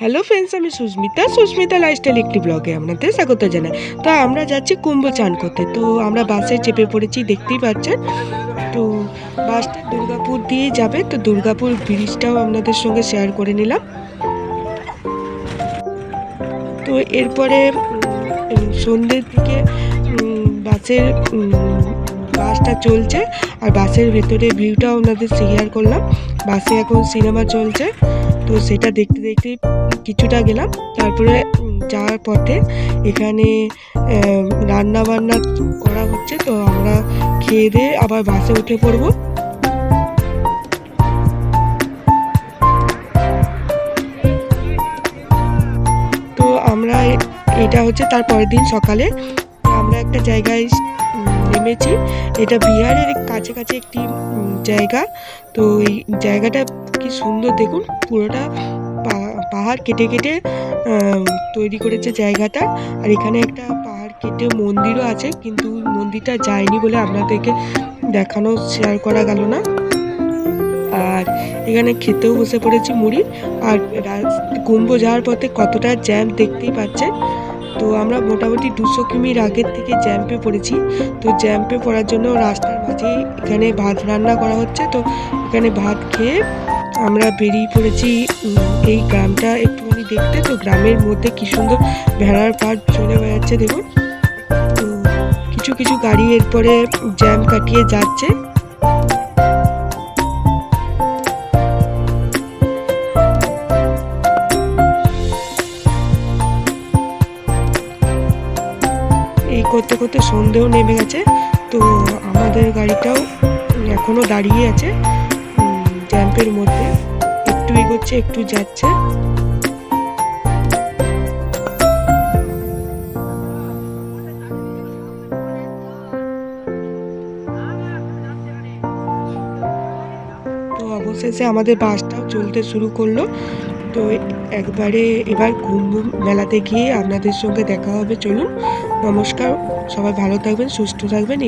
Hello friends আমি Susmita. Susmita lifestyle একটি ব্লগে আপনাদের স্বাগত জানাই। তো আমরা যাচ্ছি কুম্ভ চান করতে। তো আমরা বাসে চেপে পড়েছি, দেখতেই পাচ্ছেন। তো বাসটা দুর্গাপুর দিয়ে যাবে। তো দুর্গাপুর ব্রিজটাও আপনাদের সঙ্গে শেয়ার করে নিলাম। তো এরপরে সন্ধ্যের দিকে বাসের বাসটা চলছে। আর বাসের ভেতরে ভিউটাও আপনাদের শেয়ার করলাম। বাসে এখন সিনেমা চলছে। তো সেটা দেখতে দেখতে কিছুটা গেলাম। তারপরে যাওয়ার পথে এখানে রান্না বান্না করা হচ্ছে। তো আমরা খেয়ে দিয়ে আবার বাসে উঠে পড়ব। তো আমরা এটা হচ্ছে তার পরের দিন সকালে। আমরা একটা জায়গায় নেমেছি। এটা বিহারের কাছাকাছি একটি জায়গা। তো এই জায়গাটা কি সুন্দর দেখুন, পুরোটা পাহাড় কেটে কেটে তৈরি করেছে জায়গাটা। আর এখানে একটা পাহাড় কেটে মন্দিরও আছে, কিন্তু মন্দিরটা যায়নি বলে আপনাদেরকে দেখানো শেয়ার করা গেল না। আর এখানে খেতেও বসে পড়েছি মুড়ি। আর কুম্ভ যাওয়ার পথে কতটা জ্যাম দেখতেই পাচ্ছেন। তো আমরা মোটামুটি দুশো কিমির আগের থেকে জ্যাম্পে পড়েছি। তো জ্যাম্পে পড়ার জন্য রাস্তার মাঝেই এখানে ভাত রান্না করা হচ্ছে। তো এখানে ভাত খেয়ে আমরা বেরিয়ে পড়েছি এই গ্রামটা একটুখানি দেখতে। তো গ্রামের মধ্যে কি সুন্দর ভেড়ার পাট চলে বেড়াচ্ছে, দেখুন। কিছু কিছু গাড়ি এরপরে জ্যাম কাটিয়ে যাচ্ছে। করতে করতে সন্ধেও নেমে গেছে। তো আমাদের গাড়িটাও এখনও দাঁড়িয়ে আছে উম, জ্যাম্পের মধ্যে। একটু এগোচ্ছে একটু যাচ্ছে। তো অবশেষে আমাদের বাসটাও চলতে শুরু করল। তো একবারে এবার কুম্ভ মেলাতে গিয়ে আপনাদের সঙ্গে দেখা হবে। চলুন, নমস্কার, সবাই ভালো থাকবেন, সুস্থ থাকবেন। এই